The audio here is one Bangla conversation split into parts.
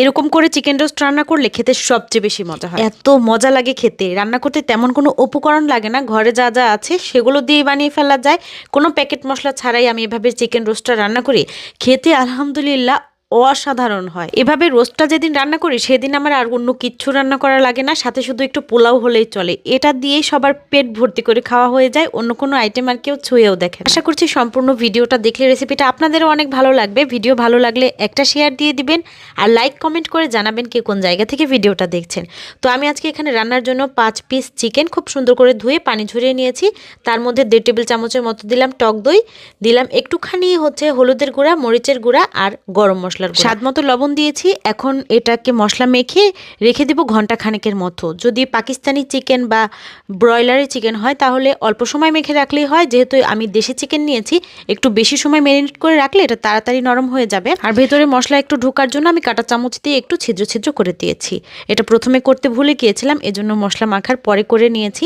এরকম করে চিকেন রোস্ট রান্না করলে খেতে সবচেয়ে বেশি মজা হয়। এত মজা লাগে খেতে। রান্না করতে তেমন কোনো উপকরণ লাগে না, ঘরে যা যা আছে সেগুলো দিয়ে বানিয়ে ফেলা যায়। কোনো প্যাকেট মশলা ছাড়াই আমি এভাবে চিকেন রোস্টটা রান্না করি। খেতে আলহামদুলিল্লাহ অসাধারণ হয়। এভাবে রোস্টটা যেদিন রান্না করি, সেদিন আমার আর অন্য কিচ্ছু রান্না করা লাগে না, সাথে শুধু একটু পোলাও হলেই চলে। এটা দিয়েই সবার পেট ভর্তি করে খাওয়া হয়ে যায়, অন্য কোনো আইটেম আর কেউ ছুঁয়েও দেখে আশা করছি সম্পূর্ণ ভিডিওটা দেখলে রেসিপিটা আপনাদেরও অনেক ভালো লাগবে। ভিডিও ভালো লাগলে একটা শেয়ার দিয়ে দিবেন আর লাইক কমেন্ট করে জানাবেন কে কোন জায়গা থেকে ভিডিওটা দেখছেন। তো আমি আজকে এখানে রান্নার জন্য পাঁচ পিস চিকেন খুব সুন্দর করে ধুয়ে পানি ঝরিয়ে নিয়েছি। তার মধ্যে দেড় টেবিল চামচের মতো দিলাম টক দই, দিলাম একটুখানি হচ্ছে হলুদের গুঁড়া, মরিচের গুঁড়া আর গরম মশলার স্বাদ মতো লবণ দিয়েছি, এখন এটাকে মশলা মেখে রেখে দেবো ঘণ্টা খানেকের মতো। যদি পাকিস্তানি চিকেন বা ব্রয়লারের চিকেন হয়, তাহলে অল্প সময় মেখে রাখলেই হয়। যেহেতু আমি দেশি চিকেন নিয়েছি, একটু বেশি সময় ম্যারিনেট করে রাখলে এটা তাড়াতাড়ি নরম হয়ে যাবে। আর ভেতরে মশলা একটু ঢোকার জন্য আমি কাঁটা চামচ দিয়ে একটু ছিদ্র ছিদ্র করে দিয়েছি। এটা প্রথমে করতে ভুলে গিয়েছিলাম, এজন্য মশলা মাখার পরে করে নিয়েছি।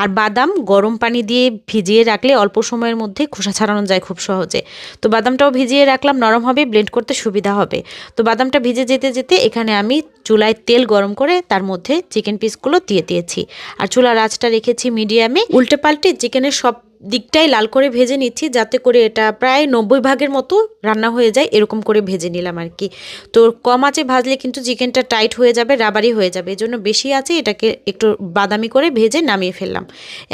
আর বাদাম গরম পানি দিয়ে ভিজিয়ে রাখলে অল্প সময়ের মধ্যে খোসা ছাড়ানো যায় খুব সহজে। তো বাদামটাও ভিজিয়ে রাখলাম, নরম হবে, ব্লেন্ড করতে সুবিধা হবে। তো বাদামটা ভিজে যেতে যেতে এখানে আমি চুলায় তেল গরম করে তার মধ্যে চিকেন পিসগুলো দিয়ে দিয়েছি। আর চুলার আঁচটা রেখেছি মিডিয়ামে উল্টে পাল্টে চিকেনের সব দিকটাই লাল করে ভেজে নিচ্ছি, যাতে করে এটা প্রায় নব্বই ভাগের মতো রান্না হয়ে যায়, এরকম করে ভেজে নিলাম আর কি। তো কম আঁচে ভাজলে কিন্তু চিকেনটা টাইট হয়ে যাবে রাবারি হয়ে যাবে এই জন্য বেশি আছে, এটাকে একটু বাদামি করে ভেজে নামিয়ে ফেললাম।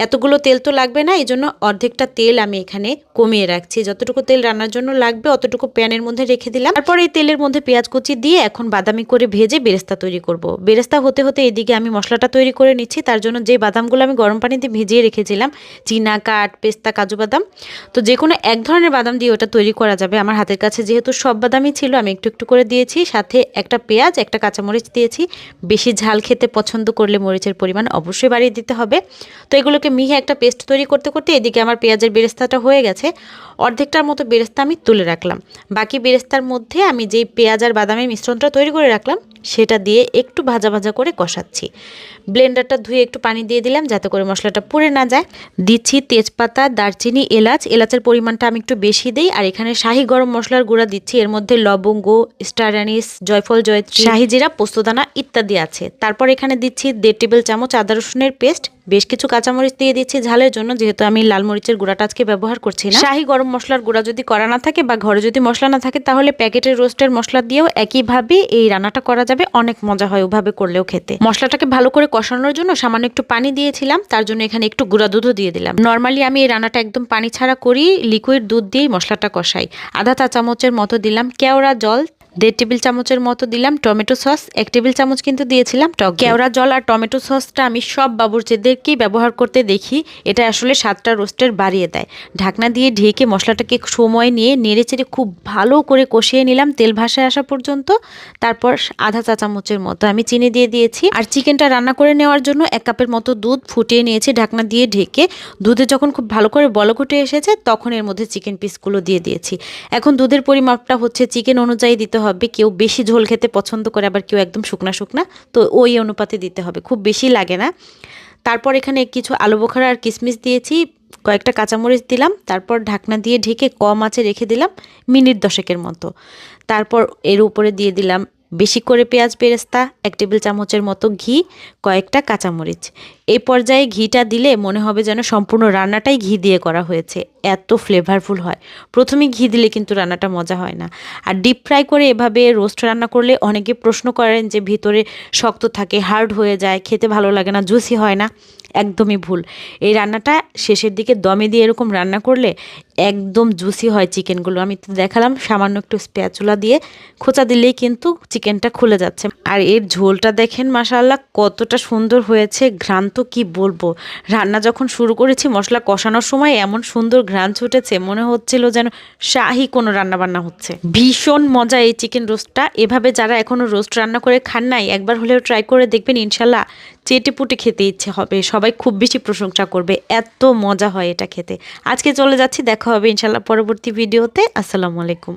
এতগুলো তেল তো লাগবে না এই জন্য অর্ধেকটা তেল আমি এখানে কমিয়ে রাখছি। যতটুকু তেল রান্নার জন্য লাগবে, অতটুকু প্যানের মধ্যে রেখে দিলাম। তারপর এই তেলের মধ্যে পেঁয়াজ কুচি দিয়ে এখন বাদামি করে ভেজে বেরেস্তা তৈরি করব। বেরেস্তা হতে হতে এদিকে আমি মশলাটা তৈরি করে নিচ্ছি, তার জন্য যে বাদামগুলো আমি গরম পানিতে ভিজিয়ে রেখেছিলাম, চীনা কাঠ পেস্তা কাজু বাদাম। তো যে কোনো এক ধরনের বাদাম দিয়ে ওটা তৈরি করা যাবে। আমার হাতের কাছে যেহেতু সব বাদামই ছিল, আমি একটু একটু করে দিয়েছি। সাথে একটা পেঁয়াজ, একটা কাঁচামরিচ দিয়েছি। বেশি ঝাল খেতে পছন্দ করলে মরিচের পরিমাণ অবশ্যই বাড়িয়ে দিতে হবে। তো এগুলোকে মিহে একটা পেস্ট তৈরি করতে করতে এদিকে আমার পেঁয়াজের বেরেস্তাটা হয়ে গেছে। অর্ধেকটার মতো বেরেস্তা আমি তুলে রাখলাম। বাকি বেরেস্তার মধ্যে আমি যেই পেঁয়াজ আর বাদামের মিশ্রণটা তৈরি করে রাখলাম সেটা দিয়ে একটু ভাজা ভাজা করে কষাচ্ছি। ব্লেন্ডারটা ধুয়ে একটু পানি দিয়ে দিলাম যাতে করে মশলাটা পুড়ে না যায়। দিচ্ছি তেজপাতা দারচিনি এলাচ। এলাচের পরিমাণটা আমি একটু বেশি দিই। আর এখানে শাহি গরম মশলার গুঁড়া দিচ্ছি। এর মধ্যে লবঙ্গ স্টার অ্যানিস জয়ফল জয়ত্রী শাহি জিরা পোস্তদানা ইত্যাদি আছে। তারপর এখানে দিচ্ছি দেড় টেবিল চামচ আদা রসুনের পেস্ট বেশ কিছু কাঁচামরিচ দিয়ে দিচ্ছি ঝালের জন্য, যেহেতু আমি লাল মরিচের গুঁড়াটা আজকে ব্যবহার করছি না। শাহি গরম মশলার গুঁড়া যদি করা না থাকে বা ঘরে যদি মশলা না থাকে, তাহলে প্যাকেটের রোস্টের মশলা দিয়েও একইভাবে এই রান্নাটা করা যাবে। অনেক মজা হয় ওভাবে করলেও খেতে। মশলাটাকে ভালো করে কষানোর জন্য সামান্য একটু পানি দিয়েছিলাম, তার জন্য এখানে একটু গুঁড়া দুধও দিয়ে দিলাম। নর্মালি আমি এই রান্নাটা একদম পানি ছাড়া করি, লিকুইড দুধ দিয়েই মশলাটা কষাই। আধা চা চামচের মতো দিলাম, কেওড়া জল দেড় টেবিল চামচের মতো দিলাম টমেটো সস, এক টেবিল চামচ কিন্তু দিয়েছিলাম টক কেওড়া জল আর টমেটো সসটা আমি সব বাবুর্চিদেরকেই ব্যবহার করতে দেখি, এটা আসলে সাতটা রোস্টের বাড়িয়ে দেয়। ঢাকনা দিয়ে ঢেকে মশলাটাকে সময় নিয়ে নেড়ে চেড়ে খুব ভালো করে কষিয়ে নিলাম তেল ভাসায় আসা পর্যন্ত। তারপর আধা চা চামচের মতো আমি চিনি দিয়ে দিয়েছি। আর চিকেনটা রান্না করে নেওয়ার জন্য এক কাপের মতো দুধ ফুটিয়ে নিয়েছি ঢাকনা দিয়ে ঢেকে। দুধে যখন খুব ভালো করে বলক উঠে এসেছে, তখন এর মধ্যে চিকেন পিসগুলো দিয়ে দিয়েছি। এখন দুধের পরিমাপটা হচ্ছে চিকেন অনুযায়ী দিতে হবে, কেউ বেশি ঝোল খেতে পছন্দ করে, আবার কেউ একদম শুকনা শুকনা, তো ওই অনুপাতে দিতে হবে, খুব বেশি লাগে না। তারপর এখানে কিছু আলু বোখারা আর কিশমিশ দিয়েছি, কয়েকটা কাঁচামরিচ দিলাম, তারপর ঢাকনা দিয়ে ঢেকে কম আঁচে রেখে দিলাম, মিনিট দশেকের মতো। তারপর এর উপরে দিয়ে দিলাম বেশি করে পেঁয়াজ বেরেস্তা, এক টেবিল চামচের মতো ঘি, কয়েকটা কাঁচামরিচ। এই পর্যায়ে ঘিটা দিলে মনে হবে যেন সম্পূর্ণ রান্নাটাই ঘি দিয়ে করা হয়েছে। এত ফ্লেভারফুল হয়। প্রথমে ঘি দিলে কিন্তু রান্নাটা মজা হয় না। আর ডিপ ফ্রাই করে এভাবে রোস্ট রান্না করলে অনেকে প্রশ্ন করেন যে ভিতরে শক্ত থাকে হার্ড হয়ে যায়, খেতে ভালো লাগে না জুসি হয় না। একদমই ভুল। এই রান্নাটা শেষের দিকে দমে দিয়ে এরকম রান্না করলে একদম জুসি হয় চিকেনগুলো আমি তো দেখালাম, সামান্য একটু স্প্যাচুলা দিয়ে খোঁচা দিলেই কিন্তু চিকেনটা খুলে যাচ্ছে। আর এর ঝোলটা দেখেন মাসাল্লাহ কতটা সুন্দর হয়েছে। ঘ্রাণ তো কি বলব? রান্না যখন শুরু করেছি, মশলা কষানোর সময় এমন সুন্দর ঘ্রাণ ছুটেছে, মনে হচ্ছিল যেন শাহি কোনো রান্নাবান্না হচ্ছে। ভীষণ মজা এই চিকেন রোস্টটা এভাবে যারা এখনও রোস্ট রান্না করে খান নাই, একবার হলেও ট্রাই করে দেখবেন, ইনশাল্লাহ চেটে পুটে খেতে ইচ্ছে হবে। সবাই খুব বেশি প্রশংসা করবে। এত মজা হয় এটা খেতে। আজকে চলে যাচ্ছি, দেখা হবে ইনশাল্লাহ পরবর্তী ভিডিওতে আসসালামু আলাইকুম।